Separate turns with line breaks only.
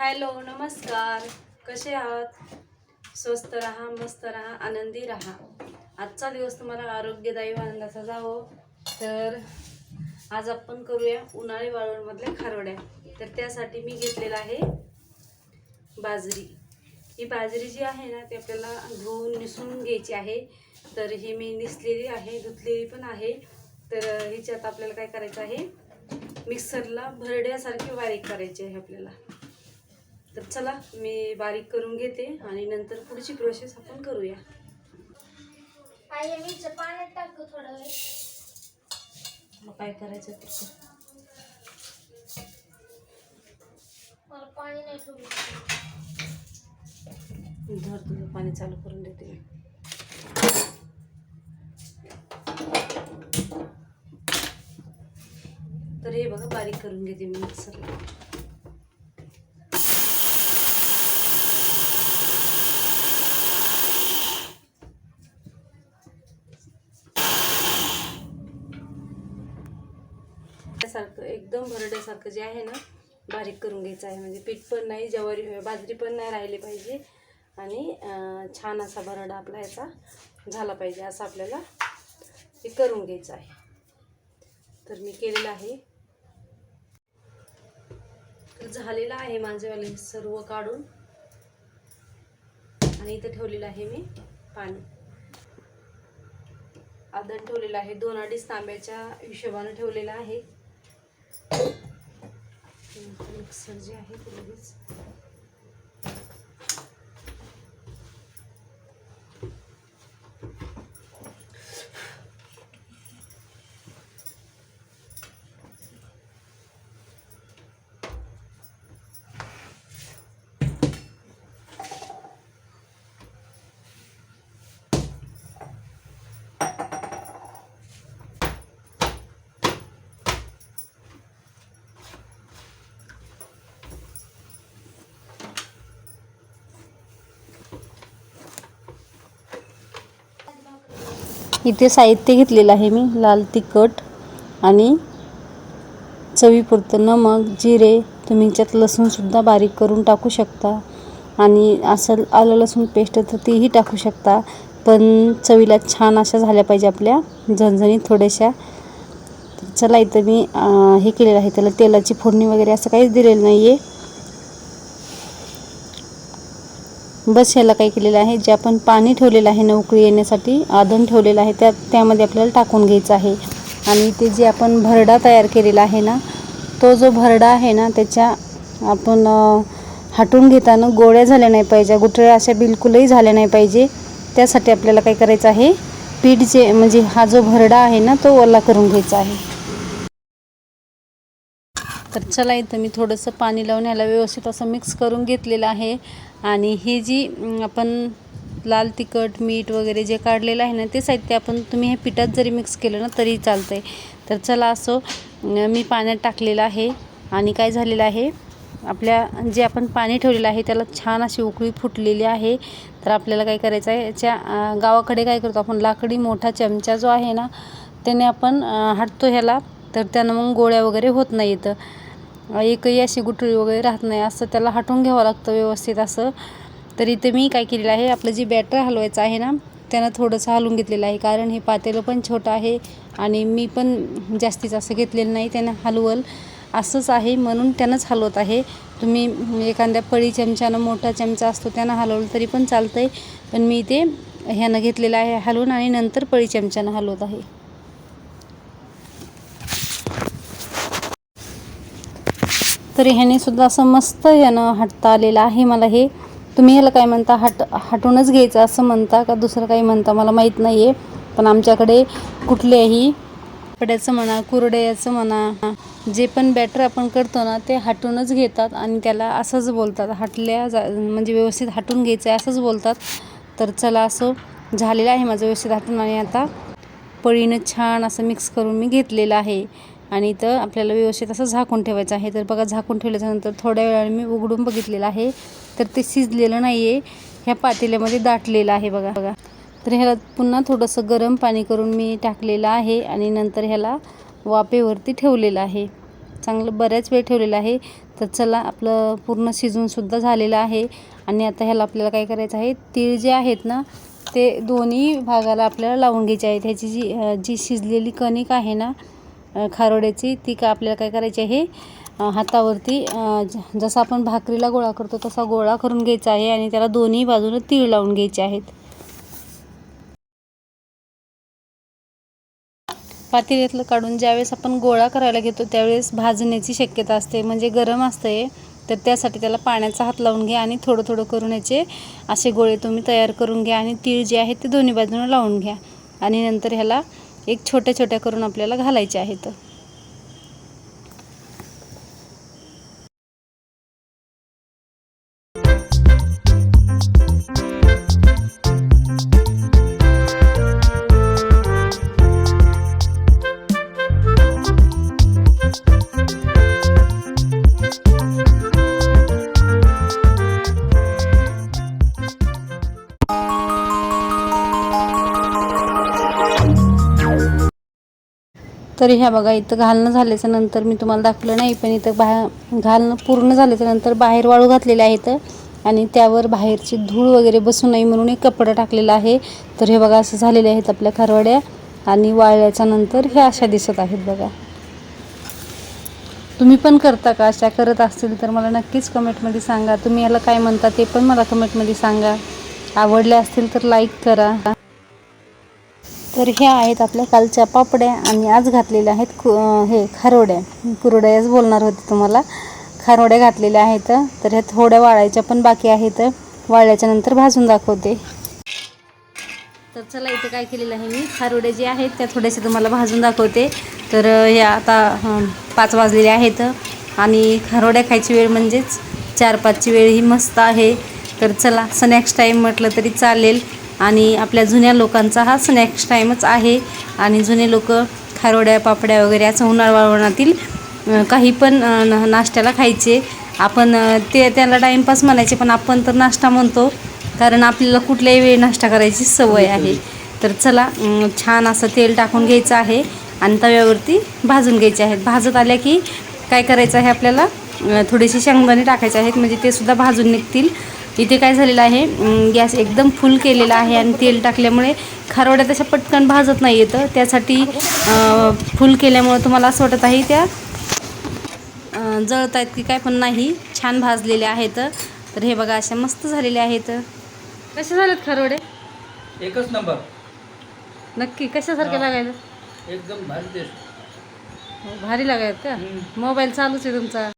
Hello नमस्कार. कसे आहात? स्वस्त राहा मस्त राहा आनंदी राहा. आजचा दिवस तुम्हाला आरोग्यदायी आनंदाचा जावो हो. तर आज आपण करूया उन्हाळी वाळवणमधल्या खारवड्या. तर त्यासाठी मी घेतलेला आहे बाजरी. ही बाजरी जी आहे ना ती आपल्याला धुवून निसून घ्यायची आहे. तर ही मी निसलेली आहे धुतलेली पण आहे. तर हिच्यात आपल्याला काय करायचं आहे? मिक्सरला भरड्यासारखी बारीक करायची आहे आपल्याला. तर चला मी बारीक करून घेते आणि नंतर पुढची प्रोसेस आपण करूया.
आई मी पाण्यात टाकू थोडा वेळ.
मग काय करायचं ते.
मला पाणी नाही
धर तुझं पाणी चालू करून देते मी. तर हे बघा बारीक करून घेते मी मिक्सरला. एकदम भरड्यासारखं जे आहे ना बारीक करून घ्यायचं आहे. म्हणजे पीठ पण नाही ज्वारी बाजरी पण नाही राहिली पाहिजे. आणि छान असा भरडा आपला याचा झाला पाहिजे असं आपल्याला हे करून घ्यायचं आहे. तर मी केलेलं आहे. तर झालेलं आहे माझेवाले सर्व काढून. आणि इथं ठेवलेलं आहे मी पाणी. आदन ठेवलेलं आहे. दोन अडीच तांब्याच्या हिशोबानं ठेवलेलं आहे. मिक्सर जे आहे ते लगेच. इथे साहित्य घेतलेलं आहे मी लाल तिखट आणि चवीपुरतं नमक जिरे तुम्ही याच्यात लसूणसुद्धा बारीक करून टाकू शकता. आणि असं आलं लसूण पेस्ट तर तीही टाकू शकता. पण चवीला छान अशा झाल्या पाहिजे आपल्या झणझणीत थोड्याशा. चला इथं मी हे केलेलं आहे त्याला तेलाची फोडणी वगैरे असं काहीच दिलेलं नाही आहे बस ह्याला काय केलेलं आहे? जे आपण पाणी ठेवलेलं आहे ना उकळी येण्यासाठी आदन ठेवलेलं आहे त्या त्यामध्ये आपल्याला टाकून घ्यायचं आहे. आणि ते जे आपण भरडा तयार केलेला आहे ना तो जो भरडा आहे ना त्याच्या आपण हटून घेताना गोळ्या झाल्या नाही पाहिजे गुठळ्या अशा बिलकुलही झाल्या नाही पाहिजे. त्यासाठी आपल्याला काय करायचं आहे? पीठ जे म्हणजे हा जो भरडा आहे ना तो ओला करून घ्यायचा आहे. तर चला इथं मी थोडंसं पाणी लावून ह्याला व्यवस्थित असं मिक्स करून घेतलेलं आहे. आणि ही जी आपण लाल तिखट मीठ वगैरे जे काढलेलं आहे ना ते साहित्य आपण तुम्ही हे पिठात जरी मिक्स केलं ना तरी चालतं आहे तर चला असो मी पाण्यात टाकलेलं आहे. आणि काय झालेलं आहे आपल्या जे आपण पाणी ठेवलेलं आहे त्याला छान अशी उकळी फुटलेली आहे. तर आपल्याला काय करायचं आहे याच्या गावाकडे काय करतो आपण लाकडी मोठा चमचा जो आहे ना त्याने आपण हटतो ह्याला तर त्यानं मग गोळ्या वगैरे होत नाही इथं एकही अशी गुठळी वगैरे राहत नाही. असं त्याला हटवून घ्यावं लागतं व्यवस्थित असं. तर इथे मी काय केलेलं आहे आपलं जे बॅटर हलवायचं आहे ना त्यानं थोडंसं हलवून घेतलेलं आहे. कारण हे पातेलं पण छोटं आहे आणि मी पण जास्तीत जास्त घेतलेलं नाही त्यानं हलवल. असंच आहे म्हणून त्यानंच हलवत आहे. तुम्ही एखाद्या पळी चमच्यानं मोठा चमचा असतो त्यानं हलवलं तरी पण चालतं आहे पण मी ते ह्यानं घेतलेलं आहे हलवून आणि नंतर पळी चमच्यानं हलवत आहे. तर ह्याने सुद्धा असं मस्त यानं हटता आलेलं आहे मला हे. तुम्ही ह्याला काय म्हणता? हट हटूनच घ्यायचं असं म्हणता का दुसरं काही म्हणता? मला माहीत नाही आहे पण आमच्याकडे कुठल्याही कपड्याचं म्हणा कुरड्याचं म्हणा जे पण बॅटर आपण करतो ना ते हटूनच घेतात आणि त्याला असंच बोलतात. हटल्या जा म्हणजे व्यवस्थित हटून घ्यायचं आहे असंच बोलतात. तर चला असं झालेलं आहे माझं व्यवस्थित हटून आणि आता पळीनं छान असं मिक्स करून मी घेतलेलं आहे. आणि इथं आपल्याला व्यवस्थित असं झाकून ठेवायचं आहे. तर बघा झाकून ठेवल्याच्यानंतर थोड्या वेळाने मी उघडून बघितलेलं आहे. तर ते शिजलेलं नाही आहे ह्या पातेल्यामध्ये दाटलेलं आहे बघा. बघा. तर ह्याला पुन्हा थोडंसं गरम पाणी करून मी टाकलेलं आहे आणि नंतर ह्याला वाफेवरती ठेवलेलं आहे. चांगलं बऱ्याच वेळ ठेवलेलं आहे. तर चला आपलं पूर्ण शिजूनसुद्धा झालेलं आहे. आणि आता ह्याला आपल्याला काय करायचं आहे तीळ जे आहेत ना ते दोन्ही भागाला आपल्याला लावून घ्यायचे आहेत. ह्याची जी जी शिजलेली कणिक आहे ना खारोड्याची ती का आपल्याला काय करायची आहे? हातावरती जसा आपण भाकरीला गोळा करतो तसा गोळा करून घ्यायचा आहे आणि त्याला दोन्ही बाजूने तीळ लावून घ्यायचे आहेत. पातेल्यातलं काढून ज्यावेळेस आपण गोळा करायला घेतो त्यावेळेस भाजण्याची शक्यता असते. म्हणजे गरम असते तर त्यासाठी त्याला पाण्याचा हात लावून घ्या आणि थोडं थोडं करून याचे असे गोळे तुम्ही तयार करून घ्या आणि तीळ जे आहे ते दोन्ही बाजूनं लावून घ्या. आणि नंतर ह्याला एक छोट्या छोट्या करून आपल्याला घालायचे आहेत. तर ह्या बघा इथं घालणं झाल्याच्यानंतर मी तुम्हाला दाखवलं नाही पण इथं बाहेर घालणं पूर्ण झाल्याच्यानंतर बाहेर वाळू घातलेले आहेत आणि त्यावर बाहेरची धूळ वगैरे बसू नये म्हणून एक कपडा टाकलेला आहे. तर हे बघा असं झालेले आहेत आपल्या खरवड्या आणि वाळल्याच्या नंतर ह्या अशा दिसत आहेत बघा. तुम्ही पण करता का? अशा करत असतील तर मला नक्कीच कमेंटमध्ये सांगा. तुम्ही याला काय म्हणता ते पण मला कमेंटमध्ये सांगा. आवडले असतील तर लाईक करा. तर ह्या आहेत आपल्या कालच्या पापड्या आणि आज घातलेल्या आहेत कु हे खारोड्या. कुरड्याच बोलणार होते तुम्हाला. खारोड्या घातलेल्या आहेत तर ह्या थोड्या वाळायच्या पण बाकी आहेत. वाळल्याच्या नंतर भाजून दाखवते. तर चला इथं काय केलेलं आहे मी? खारोड्या जे आहेत त्या थोड्याशा तुम्हाला भाजून दाखवते. तर हे आता पाच वाजलेले आहेत. आणि खारोड्या खायची वेळ म्हणजेच चार पाचची वेळ ही मस्त आहे. तर चला स्नॅक्स टाईम म्हटलं तरी चालेल. आणि आपल्या जुन्या लोकांचा हा स्नॅक्स टाईमच आहे. आणि जुने लोक खारोड्या पापड्या वगैरे असं उन्हाळ वाळवणातील काही पण नाश्त्याला खायचे. आपण ते त्याला टाईमपास म्हणायचे पण आपण तर नाश्ता म्हणतो. कारण आपल्याला कुठल्याही वेळी नाश्ता करायची सवय आहे. तर चला छान असं तेल टाकून घ्यायचं आहे आणि तव्यावरती भाजून घ्यायचे आहेत. भाजत आल्या की काय करायचं आहे आपल्याला? थोडेसे शेंगदाणे टाकायचे आहेत. म्हणजे ते सुद्धा भाजून निघतील. इथे काय झालेलं आहे गॅस एकदम फुल केलेला आहे आणि तेल टाकल्यामुळे खारवड्या तशा पटकन भाजत नाही येतं. त्यासाठी फुल केल्यामुळं तुम्हाला असं वाटत आहे त्या जळत आहेत की काय पण नाही छान भाजलेले आहेत. तर हे बघा अशा मस्त झालेल्या आहेत. कसे झालेत खारोडे
एकच नंबर.
नक्की कशासारखे. लागायला
एकदम भारी टेस्ट
भारी लागायत का? मोबाईल चालूच आहे तुमचा.